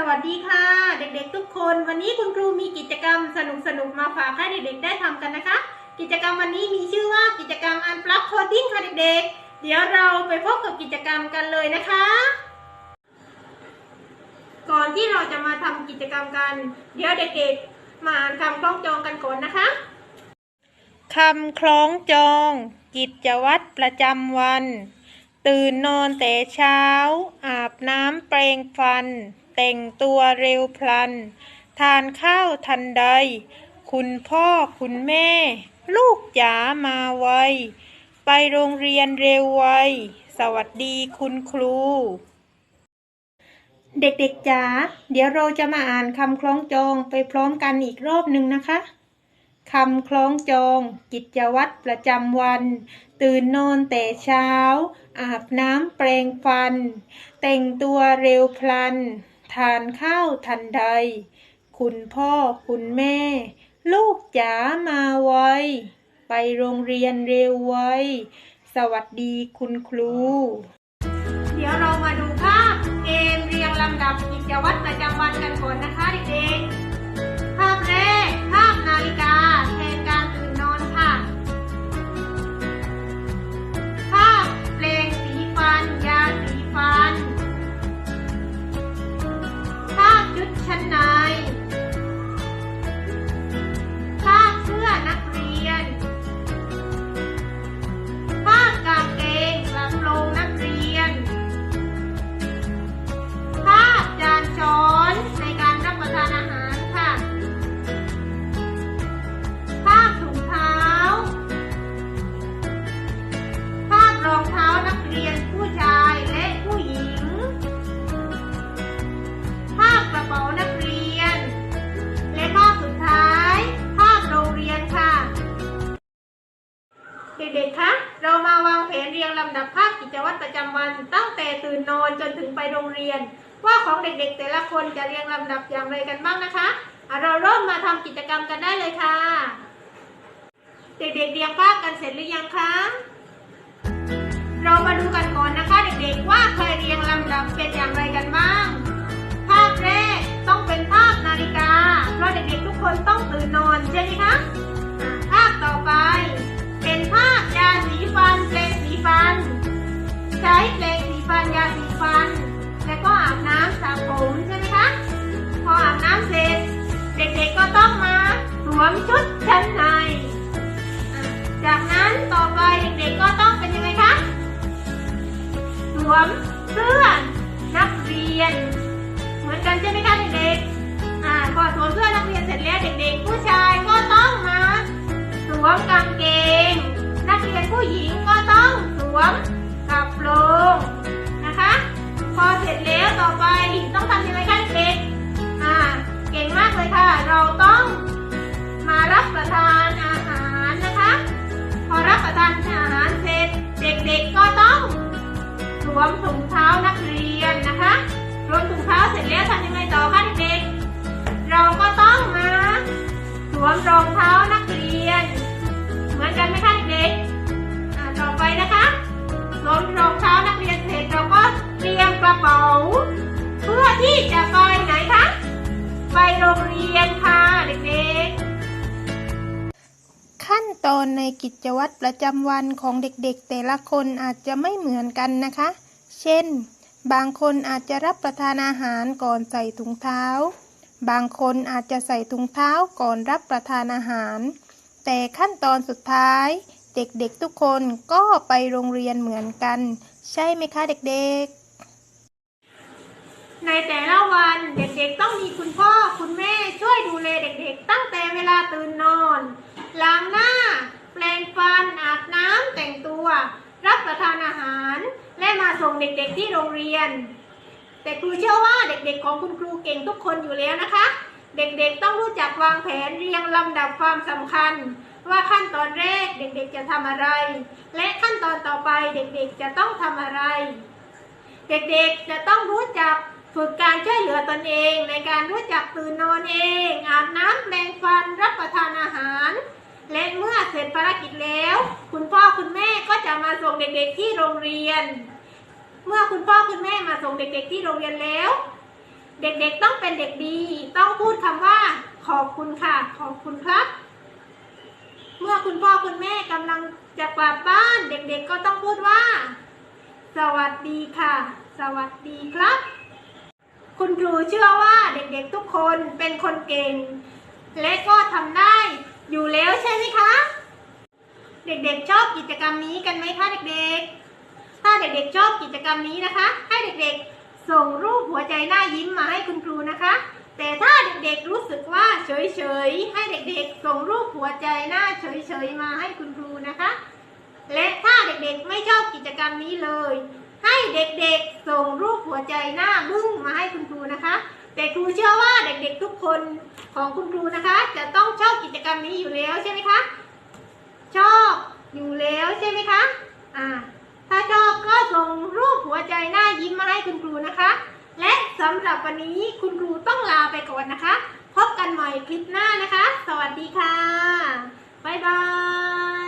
สวัสดีค่ะ เด็กๆทุกคน วันนี้คุณครูมีกิจกรรมสนุกๆมาฝากให้เด็กๆ ได้ทำกันนะคะ กิจกรรมวันนี้มีชื่อว่ากิจกรรมอันปลั๊กโคดิ้งค่ะเด็กๆ เดี๋ยวเราไปพบกับกิจกรรมกันเลยนะคะ ก่อนที่เราจะมาทำกิจกรรมกัน เดี๋ยวเด็กๆ มาอ่านคำคล้องจองกันก่อนนะคะคำคล้องจอง กิจวัตรประจำวัน ตื่นนอนแต่เช้า อาบน้ำแปรงฟัน แต่งตัวเร็วพลัน ทานข้าวทันใด คุณพ่อคุณแม่ ลูกจ๋ามาไว ไปโรงเรียนเร็วไว สวัสดีคุณครู เด็กๆจ๋าเดี๋ยวเราจะมาอ่านคำคล้องจองไปพร้อมกันอีกรอบหนึ่งนะคะคำคล้องจอง กิจวัตรประจำวัน ตื่นนอนแต่เช้า อาบน้ำแปรงฟัน แต่งตัวเร็วพลัน ทานข้าวทันใด คุณพ่อคุณแม่ ลูกจ๋ามาไว ไปโรงเรียนเร็วไว สวัสดีคุณครู เดี๋ยวเรามาดูภาพเกมเรียงลำดับกิจวัตรประจำวันกันก่อนนะคะเด็กๆ ภาพแรก ภาพนาฬิกาำวัน ตั้งแต่ตื่นนอนจนถึงไปโรงเรียน ว่าของเด็กๆ แต่ละคนจะเรียงลำดับอย่างไรกันบ้างนะคะเราเริ่มมาทำกิจกรรมกันได้เลยค่ะ เด็กๆเรียงภาพกันเสร็จหรือยังคะเรามาดูกันก่อนนะคะเด็กๆว่าเคยเรียงลำดับเป็นอย่างไรกันบ้าง ภาพแรกต้องเป็นภาพนาฬิกาเพราะเด็กๆทุกคนต้องตื่นนอนใช่ไหมคะ มชุดชั้นใน จากนั้นต่อไปเด็กๆก็ต้องเป็นยังไงคะ สวมเสื้อนักเรียน เหมือนกันใช่ไหมคะเด็กๆอ่าพอสวมเสื้อนักเรียนเสร็จแล้วเด็กๆ ผู้ชายก็ต้องมา สวมกางเกง นักเรียนผู้หญิงก็ต้องสวม มถุงเท้านักเรียนนะคะสวมถุงเท้าเสร็จแล้วทำยังไงต่อคะเด็กๆเราก็ต้องมาสวมรองเท้านักเรียน เหมือนกันไหมคะเด็กๆต่อไปนะคะสวมรองเท้านักเรียนเสร็จเราก็เตรียมกระเป๋า เพื่อที่จะไปไหนคะไปโรงเรียนค่ะเด็กๆ ขั้นตอนในกิจวัตรประจำวันของเด็กๆ แต่ละคนอาจจะไม่เหมือนกันนะคะ เช่น บางคนอาจจะรับประทานอาหารก่อนใส่ถุงเท้า บางคนอาจจะใส่ถุงเท้าก่อนรับประทานอาหาร แต่ขั้นตอนสุดท้าย เด็กๆทุกคนก็ไปโรงเรียนเหมือนกัน ใช่ไหมคะเด็กๆในแต่ละวันเด็กๆต้องมีคุณพ่อคุณแม่ช่วยดูแลเด็กๆ ตั้งแต่เวลาตื่นนอน ล้างหน้า แปรงฟันอาบน้ำแต่งตัว รับประทานอาหาร และมา ส่งเด็กๆที่โรงเรียน แต่ครูเชื่อว่าเด็กๆของคุณครูเก่งทุกคนอยู่แล้วนะคะ เด็กๆต้องรู้จักวางแผนเรียงลำดับความสำคัญ ว่าขั้นตอนแรกเด็กๆจะทำอะไร และขั้นตอนต่อไปเด็กๆจะต้องทำอะไร เด็กๆจะต้องรู้จักฝึกการช่วยเหลือตนเองในการรู้จักตื่นนอนเองอาบน้ำแปรงฟันรับประทานอาหาร และเมื่อเสร็จภารกิจแล้ว คุณพ่อคุณแม่ก็จะมาส่งเด็กๆที่โรงเรียน เมื่อคุณพ่อคุณแม่มาส่งเด็กๆที่โรงเรียนแล้ว เด็กๆต้องเป็นเด็กดี ต้องพูดคำว่า ขอบคุณค่ะ ขอบคุณครับ เมื่อคุณพ่อคุณแม่กำลังจะกลับบ้าน เด็กๆก็ต้องพูดว่า สวัสดีค่ะ สวัสดีครับ คุณครูเชื่อว่าเด็กๆทุกคนเป็นคนเก่ง และก็ทำได้อยู่แล้วใช่ไหมคะ เด็กๆชอบกิจกรรมนี้กันไหมคะเด็กๆ ถ้าเด็กๆชอบกิจกรรมนี้นะคะ ให้เด็กๆ ส่งรูปหัวใจหน้ายิ้มมาให้คุณครูนะคะ แต่ถ้าเด็กๆรู้สึกว่าเฉยๆ ให้เด็กๆ ส่งรูปหัวใจหน้าเฉยๆมาให้คุณครูนะคะ และถ้าเด็กๆไม่ชอบกิจกรรมนี้เลย ให้เด็กๆ ส่งรูปหัวใจหน้าบึ้งมาให้คุณครูนะคะ แต่ครูเชื่อว่าเด็กๆทุกคนของคุณครูนะคะ จะต้องชอบกิจกรรมนี้อยู่แล้วใช่ไหมคะ ชอบอยู่แล้วใช่ไหมคะ อ่า ถ้าชอบก็ส่งรูปหัวใจหน้ายิ้มมาให้คุณครูนะคะ และสำหรับวันนี้คุณครูต้องลาไปก่อนนะคะ พบกันใหม่คลิปหน้านะคะ สวัสดีค่ะ บ๊ายบาย